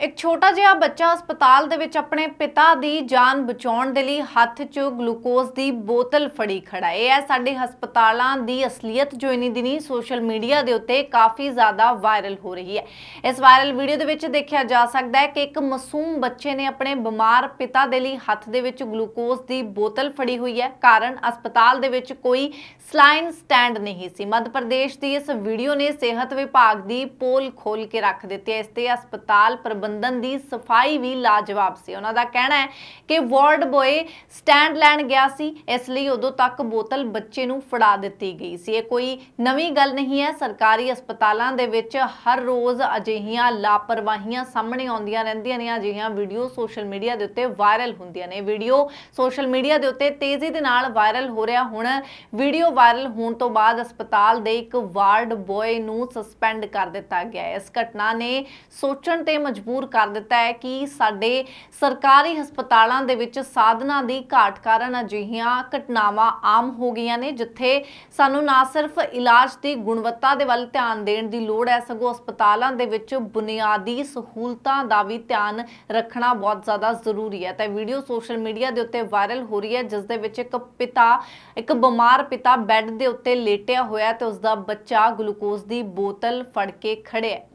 ਇੱਕ ਛੋਟਾ ਜਿਹਾ ਬੱਚਾ ਹਸਪਤਾਲ ਦੇ ਵਿੱਚ ਆਪਣੇ ਪਿਤਾ ਦੀ ਜਾਨ ਬਚਾਉਣ ਦੇ ਲਈ ਹੱਥ 'ਚ ਗਲੂਕੋਜ਼ ਦੀ ਬੋਤਲ ਫੜੀ ਖੜਾ ਇਹ ਹੈ ਸਾਡੇ ਹਸਪਤਾਲਾਂ ਦੀ ਅਸਲੀਅਤ ਜੋ ਇਨੀ ਦਿਨੀ ਸੋਸ਼ਲ ਮੀਡੀਆ ਦੇ ਉੱਤੇ ਕਾਫੀ ਜ਼ਿਆਦਾ ਵਾਇਰਲ ਹੋ ਰਹੀ ਹੈ। ਇਸ ਵਾਇਰਲ ਵੀਡੀਓ ਦੇ ਵਿੱਚ ਦੇਖਿਆ ਜਾ ਸਕਦਾ ਹੈ ਕਿ ਇੱਕ ਮਾਸੂਮ ਬੱਚੇ ਨੇ ਆਪਣੇ ਬਿਮਾਰ ਪਿਤਾ ਦੇ ਲਈ ਹੱਥ ਦੇ ਵਿੱਚ ਗਲੂਕੋਜ਼ ਦੀ ਬੋਤਲ ਫੜੀ ਹੋਈ ਹੈ। ਕਾਰਨ ਹਸਪਤਾਲ ਦੇ ਵਿੱਚ ਕੋਈ ਸਲਾਈਨ ਸਟੈਂਡ ਨਹੀਂ ਸੀ। ਮੱਧ ਪ੍ਰਦੇਸ਼ ਦੀ ਇਸ ਵੀਡੀਓ ਨੇ ਸਿਹਤ ਵਿਭਾਗ ਦੀ ਪੋਲ ਖੋਲ ਕੇ ਰੱਖ ਦਿੱਤੀ ਹੈ। ਇਸ ਤੇ ਹਸਪਤਾਲ ਪ੍ਰਬੰਧ ਪ੍ਰਬੰਧਨ ਦੀ ਸਫ਼ਾਈ ਵੀ ਲਾਜਵਾਬ ਸੀ। ਉਹਨਾਂ ਦਾ ਕਹਿਣਾ ਹੈ ਕਿ ਵਾਰਡ ਬੋਏ ਸਟੈਂਡ ਲੈਣ ਗਿਆ ਸੀ, ਇਸ ਲਈ ਉਦੋਂ ਤੱਕ ਬੋਤਲ ਬੱਚੇ ਨੂੰ ਫੜਾ ਦਿੱਤੀ ਗਈ ਸੀ। ਇਹ ਕੋਈ ਨਵੀਂ ਗੱਲ ਨਹੀਂ ਹੈ। ਸਰਕਾਰੀ ਹਸਪਤਾਲਾਂ ਦੇ ਵਿੱਚ ਹਰ ਰੋਜ਼ ਅਜਿਹੀਆਂ ਲਾਪਰਵਾਹੀਆਂ ਸਾਹਮਣੇ ਆਉਂਦੀਆਂ ਰਹਿੰਦੀਆਂ ਨੇ। ਅਜਿਹੀਆਂ ਵੀਡੀਓ ਸੋਸ਼ਲ ਮੀਡੀਆ ਦੇ ਉੱਤੇ ਵਾਇਰਲ ਹੁੰਦੀਆਂ ਨੇ। ਵੀਡੀਓ ਸੋਸ਼ਲ ਮੀਡੀਆ ਦੇ ਉੱਤੇ ਤੇਜ਼ੀ ਦੇ ਨਾਲ ਵਾਇਰਲ ਹੋ ਰਿਹਾ ਹੁਣ। ਵੀਡੀਓ ਵਾਇਰਲ ਹੋਣ ਤੋਂ ਬਾਅਦ ਹਸਪਤਾਲ ਦੇ ਇੱਕ ਵਾਰਡ ਬੋਏ ਨੂੰ ਸਸਪੈਂਡ ਕਰ ਦਿੱਤਾ ਗਿਆ ਇਸ ਘਟਨਾ ਨੇ ਸੋਚਣ ਤੇ ਮਜਬੂਰ ਕਰ ਦਿੱਤਾ ਹੈ ਕਿ ਸਾਡੇ ਸਰਕਾਰੀ ਹਸਪਤਾਲਾਂ ਦੇ ਵਿੱਚ ਸਾਧਨਾਂ ਦੀ ਘਾਟ ਕਾਰਨ ਅਜਿਹੀਆਂ ਘਟਨਾਵਾਂ ਆਮ ਹੋ ਗਈਆਂ ਨੇ, ਜਿੱਥੇ ਸਾਨੂੰ ਨਾ ਸਿਰਫ ਇਲਾਜ ਦੀ ਗੁਣਵੱਤਾ ਦੇ ਵੱਲ ਧਿਆਨ ਦੇਣ ਦੀ ਲੋੜ ਹੈ, ਸਗੋਂ ਹਸਪਤਾਲਾਂ ਦੇ ਵਿੱਚ ਬੁਨਿਆਦੀ ਸਹੂਲਤਾਂ ਦਾ ਵੀ ਧਿਆਨ ਰੱਖਣਾ ਬਹੁਤ ਜ਼ਿਆਦਾ ਜ਼ਰੂਰੀ ਹੈ। ਤਾਂ ਵੀਡੀਓ ਸੋਸ਼ਲ ਮੀਡੀਆ ਦੇ ਉੱਤੇ ਵਾਇਰਲ ਹੋ ਰਹੀ ਹੈ, ਜਿਸ ਦੇ ਵਿੱਚ ਇੱਕ ਪਿਤਾ, ਇੱਕ ਬਿਮਾਰ ਪਿਤਾ ਬੈੱਡ ਦੇ ਉੱਤੇ ਲੇਟਿਆ ਹੋਇਆ ਤੇ ਉਸ ਦਾ ਬੱਚਾ ਗਲੂਕੋਜ਼ ਦੀ ਬੋਤਲ ਫੜ ਕੇ ਖੜਿਆ